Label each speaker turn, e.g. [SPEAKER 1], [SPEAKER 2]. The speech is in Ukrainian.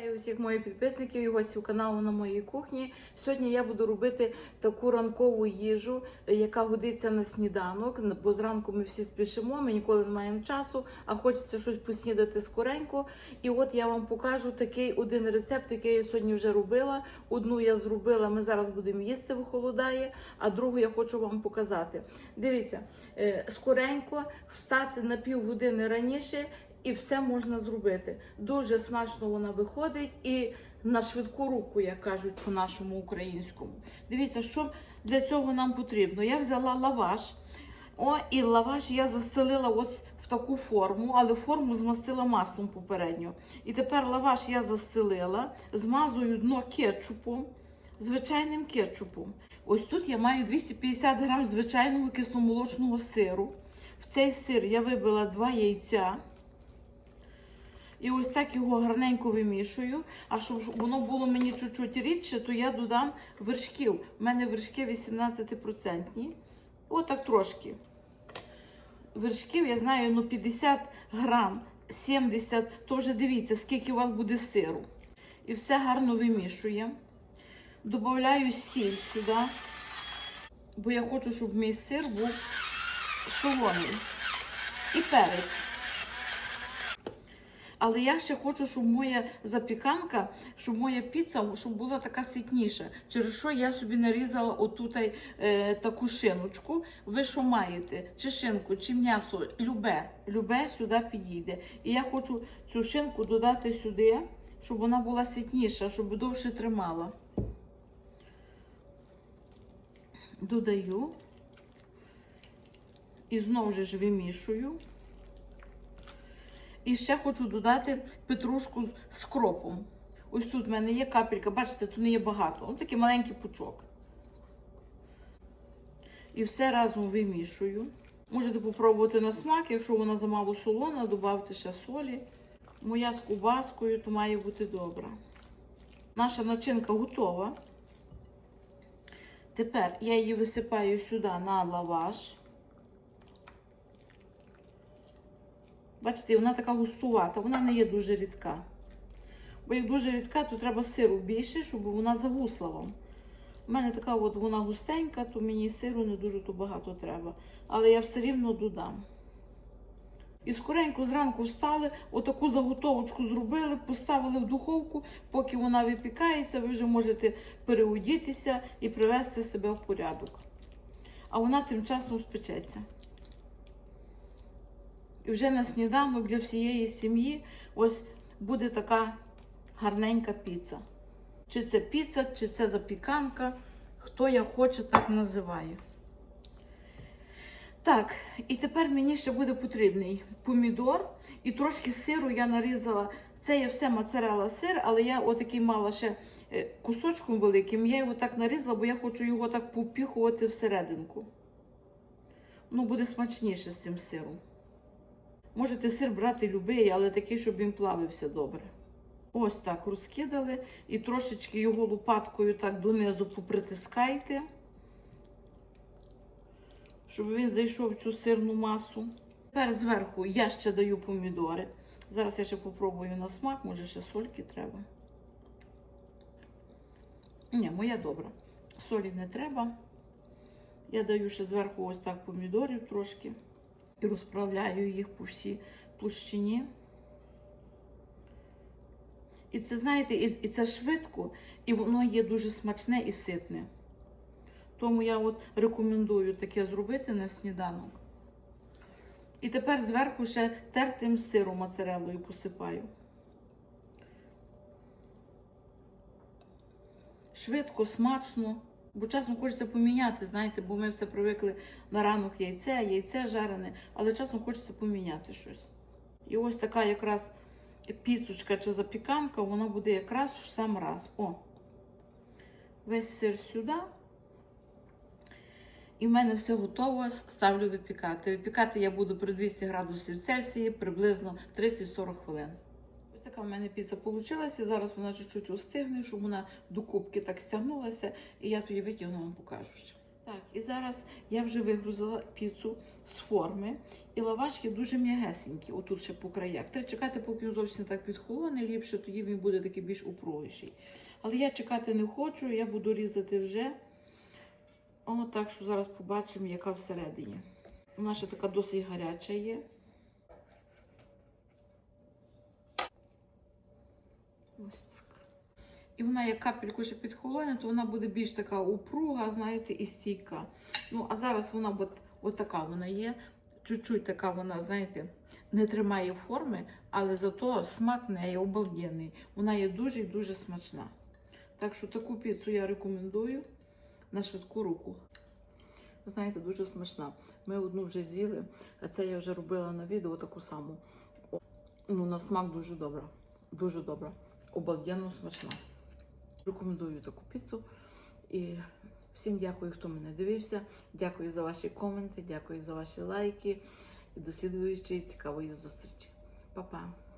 [SPEAKER 1] Вітаю усіх моїх підписників і гостів каналу на моїй кухні. Сьогодні я буду робити таку ранкову їжу, яка годиться на сніданок. Бо зранку ми всі спішимо, ми ніколи не маємо часу, а хочеться щось поснідати скоренько. І от я вам покажу такий один рецепт, який я сьогодні вже робила. Одну я зробила, ми зараз будемо їсти, вихолодає, а другу я хочу вам показати. Дивіться, е, скоренько встати на півгодини раніше. І все можна зробити. Дуже смачно вона виходить і на швидку руку, як кажуть по нашому українському. Дивіться, що для цього нам потрібно. Я взяла лаваш. О, і лаваш я застелила ось в таку форму, але форму змастила маслом попередньо. І тепер лаваш я застелила, змазую дно кетчупом, звичайним кетчупом. Ось тут я маю 250 грам звичайного кисломолочного сиру. В цей сир я вибила два яйця. І ось так його гарненько вимішую. А щоб воно було мені чуть-чуть рідше, то я додам вершків. У мене вершки 18%. Отак трошки. Вершків, я знаю, ну 50 грам, 70, то вже дивіться, скільки у вас буде сиру. І все гарно вимішуємо. Добавляю сіль сюди, бо я хочу, щоб мій сир був солоний. І перець. Але я ще хочу, щоб моя запіканка, щоб моя піца щоб була така ситніша. Через що я собі нарізала отут е, таку шиночку. Ви що маєте? Чи шинку, чи м'ясо, любе, любе сюди підійде. І я хочу цю шинку додати сюди, щоб вона була ситніша, щоб довше тримала. Додаю. І знову ж вимішую. І ще хочу додати петрушку з кропом. Ось тут в мене є капелька, бачите, тут не є багато. Ось такий маленький пучок. І все разом вимішую. Можете попробувати на смак, якщо вона замало солона, додавте ще солі. Моя з кубаскою, то має бути добра. Наша начинка готова. Тепер я її висипаю сюди на лаваш. Бачите, вона така густувата, вона не є дуже рідка. Бо як дуже рідка, то треба сиру більше, щоб вона загусла вам. У мене така от вона густенька, то мені сиру не дуже то багато треба. Але я все рівно додам. І скоренько зранку встали, отаку заготовочку зробили, поставили в духовку, поки вона випікається, ви вже можете переодітися і привести себе в порядок. А вона тим часом спечеться. І вже на сніданок для всієї сім'ї ось буде така гарненька піца. Чи це піца, чи це запіканка, хто я хоче, так називає. Так, і тепер мені ще буде потрібний помідор і трошки сиру я нарізала. Це я все моцарела сир, але я отакий мала ще е, кусочком великим. Я його так нарізала, бо я хочу його так попіхувати всерединку. Ну, буде смачніше з цим сиром. Можете сир брати любий, але такий, щоб він плавився добре. Ось так розкидали і трошечки його лопаткою так донизу попритискайте, щоб він зайшов в цю сирну масу. Тепер зверху я ще даю помідори. Зараз я ще попробую на смак, може ще сольки треба. Ні, моя добра. Солі не треба. Я даю ще зверху ось так помідорів трошки і розправляю їх по всій площині. І це, знаєте, і, і це швидко, і воно є дуже смачне і ситне. Тому я от рекомендую таке зробити на сніданок. І тепер зверху ще тертим сиром моцарелою посипаю. Швидко, смачно. Бо часом хочеться поміняти, знаєте, бо ми все привикли на ранок яйце, яйце жарене, але часом хочеться поміняти щось. І ось така якраз піцучка чи запіканка, вона буде якраз в сам раз. О, весь сир сюди. І в мене все готово, ставлю випікати. Випікати я буду при 200 градусів Цельсії приблизно 30-40 хвилин. Така в мене піца вийшла. Зараз вона чуть-чуть остигне, щоб вона до кубки так стягнулася. І я тоді витягну вам покажу ще. Так, і зараз я вже вигрузила піцу з форми, і лавашки дуже м'ягесенькі, отут ще по краях. Треба чекати, поки він зовсім так підхолоне, ліпше, тоді він буде такий більш упругіший. Але я чекати не хочу, я буду різати вже. О, так що зараз побачимо, яка всередині. Вона ще така досить гаряча є. Ось так. І вона, як капельку ще підхолоне, то вона буде більш така упруга, знаєте, і стійка. Ну, а зараз вона от, от така вона є. Чуть-чуть така вона, знаєте, не тримає форми, але зато смак неї обалденний. Вона є дуже і дуже смачна. Так що таку піцу я рекомендую на швидку руку. Знаєте, дуже смачна. Ми одну вже з'їли, а це я вже робила на відео таку саму. Ну, на смак дуже добра. Дуже добра. Обалденно смачна. Рекомендую таку піцу. І всім дякую, хто мене дивився. Дякую за ваші коменти, дякую за ваші лайки. І до цікавої зустрічі. Па-па!